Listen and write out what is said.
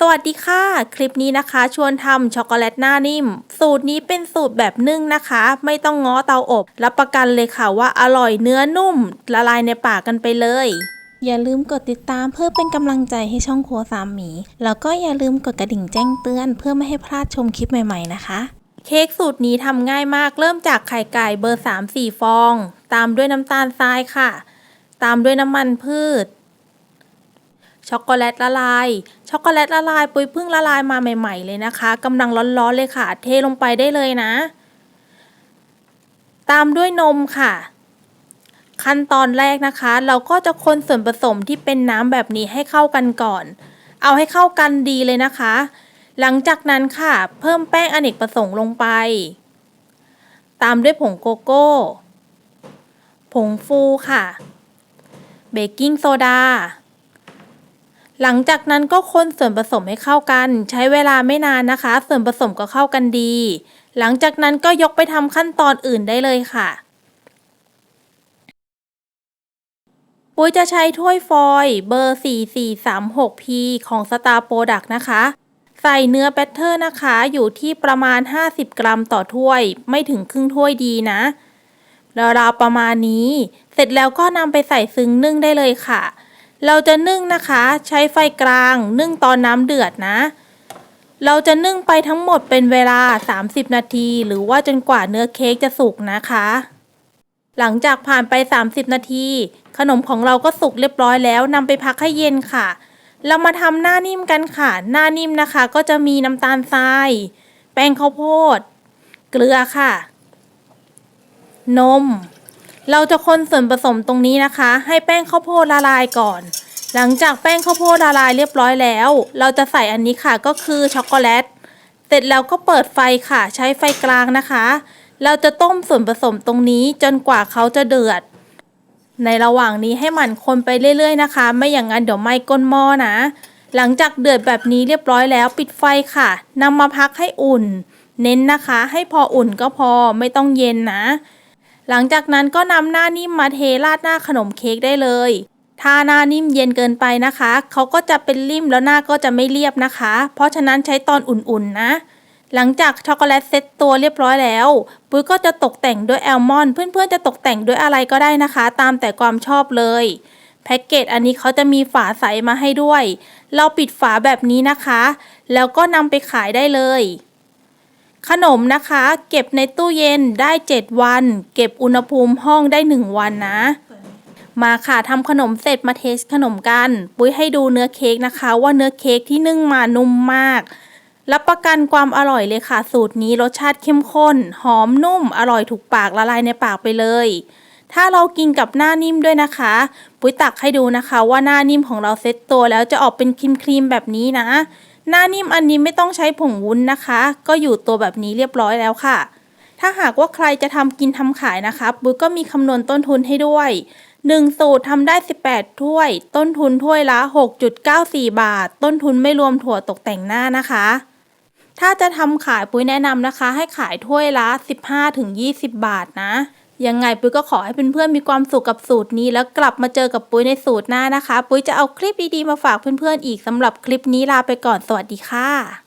สวัสดีค่ะ คลิปนี้นะคะ ชวนทำช็อกโกแลตหน้านิ่ม สูตรนี้เป็นสูตรแบบนึ่งนะคะ ไม่ต้องง้อเตาอบ รับประกันเลยค่ะว่าอร่อยเนื้อนุ่ม ละลายในปากกันไปเลย อย่าลืมกดติดตามเพื่อเป็นกำลังใจให้ช่องครัวสามหมี แล้วก็อย่าลืมกดกระดิ่งแจ้งเตือนเพื่อไม่ให้พลาดชมคลิปใหม่ๆนะคะ เค้กสูตรนี้ทำง่ายมากเริ่มจากไข่ไก่เบอร์ 3-4 ฟอง ตามด้วยน้ำตาลทรายค่ะ ตามด้วยน้ำมันพืช ช็อกโกแลตละลาย ช็อกโกแลตละลายปุ้ยเพิ่งละลายมาใหม่ ๆ เลยนะคะกำลังร้อนๆเลยค่ะ เทลงไปได้เลยนะ ตามด้วยนมค่ะ ขั้นตอนแรกนะคะ เราก็จะคนส่วนผสมที่เป็นน้ำแบบนี้ให้เข้ากันก่อน เอาให้เข้ากันดีเลยนะคะ หลังจากนั้นค่ะ เพิ่มแป้งอเนกประสงค์ลงไป ตามด้วยผงโกโก้ ผงฟูค่ะ เบกกิ้งโซดา หลังจากนั้นก็คนส่วนผสมให้เข้ากัน ใช้เวลาไม่นานนะคะ ส่วนผสมก็เข้ากันดี หลังจากนั้นก็ยกไปทำขั้นตอนอื่นได้เลยค่ะปุ้ยจะใช้ถ้วยฟอยล์เบอร์ 4436P ของ Star Product นะคะ ใส่เนื้อแบตเตอร์นะคะอยู่ที่ประมาณ 50 กรัมต่อถ้วย ไม่ถึงครึ่งถ้วยดีนะราวๆประมาณนี้ เสร็จแล้วก็นำไปใส่ซึ้งนึ่งได้เลยค่ะ เราจะนึ่งนะคะ ใช้ไฟกลาง นึ่งตอนน้ำเดือดนะ เราจะนึ่งไปทั้งหมดเป็นเวลา 30 นาที หรือว่าจนกว่าเนื้อเค้กจะสุกนะคะ หลังจากผ่านไป 30 นาที ขนมของเราก็สุกเรียบร้อยแล้วนำไปพักให้เย็นค่ะ เรามาทำหน้านิ่มกันค่ะ หน้านิ่มนะคะ ก็จะมีน้ำตาลทราย แป้งข้าวโพด เกลือค่ะ นม เราจะคนส่วนผสมตรงนี้นะคะ ให้แป้งข้าวโพดละลายก่อน หลังจากแป้งข้าวโพดละลายเรียบร้อยแล้ว เราจะใส่อันนี้ค่ะก็คือช็อกโกแลตเสร็จแล้วก็เปิดไฟค่ะ ใช้ไฟกลางนะคะ เราจะต้มส่วนผสมตรงนี้จนกว่าเขาจะเดือด ในระหว่างนี้ให้หมั่นคนไปเรื่อยๆนะคะ ไม่อย่างนั้นเดี๋ยวไหม้ก้นหม้อนะ หลังจากเดือดแบบนี้เรียบร้อยแล้วปิดไฟค่ะนำมาพักให้อุ่น เน้นนะคะ ให้พออุ่นก็พอไม่ต้องเย็นนะ หลังจากนั้นก็นำหน้านิ่มมาเทราดหน้าขนมเค้กได้เลย ถ้าหน้านิ่มเย็นเกินไปนะคะ เขาก็จะเป็นริ่มแล้วหน้าก็จะไม่เรียบนะคะ เพราะฉะนั้นใช้ตอนอุ่นๆนะ หลังจากช็อกโกแลตเซ็ตตัวเรียบร้อยแล้ว ปุ้ยก็จะตกแต่งด้วยแอลมอนด์เพื่อนๆจะตกแต่งด้วยอะไรก็ได้นะคะ ตามแต่ความชอบเลยแพ็กเกจอันนี้เขาจะมีฝาใสมาให้ด้วย เราปิดฝาแบบนี้นะคะ แล้วก็นำไปขายได้เลย ขนมนะคะ เก็บในตู้เย็นได้ 7 วัน เก็บอุณหภูมิห้องได้ 1 วันนะ มาค่ะทำขนมเสร็จมาเทสขนมกัน ปุ้ยให้ดูเนื้อเค้กนะคะ ว่าเนื้อเค้กที่นึ่งมานุ่มมาก รับประกันความอร่อยเลยค่ะ สูตรนี้รสชาติเข้มข้น หอมนุ่ม อร่อยถูกปากละลายในปากไปเลย ถ้าเรากินกับหน้านิ่มด้วยนะคะ ปุ้ยตักให้ดูนะคะ ว่าหน้านิ่มของเราเซ็ตตัวแล้วจะออกเป็นครีมครีมๆแบบนี้นะ หน้านิ่มอันนี้ไม่ต้องใช้ผงวุ้นนะคะ ก็อยู่ตัวแบบนี้เรียบร้อยแล้วค่ะ ถ้าหากว่าใครจะทำกินทำขายนะคะปุ้ยก็มีคำนวณต้นทุนให้ด้วย 1 สูตรทำได้ 18 ถ้วย ต้นทุนถ้วยละ 6.94 บาท ต้นทุนไม่รวมถั่วตกแต่งหน้านะคะ ถ้าจะทำขายปุ้ยแนะนำนะคะ ให้ขายถ้วยละ 15-20 บาทนะ ยังไงปุ้ยก็ขอให้เพื่อนๆมีความสุขกับสูตรนี้ แล้วกลับมาเจอกับปุ้ยในสูตรหน้านะคะ ปุ้ยจะเอาคลิปดีๆมาฝากเพื่อนๆอีกสำหรับคลิปนี้ลาไปก่อนสวัสดีค่ะ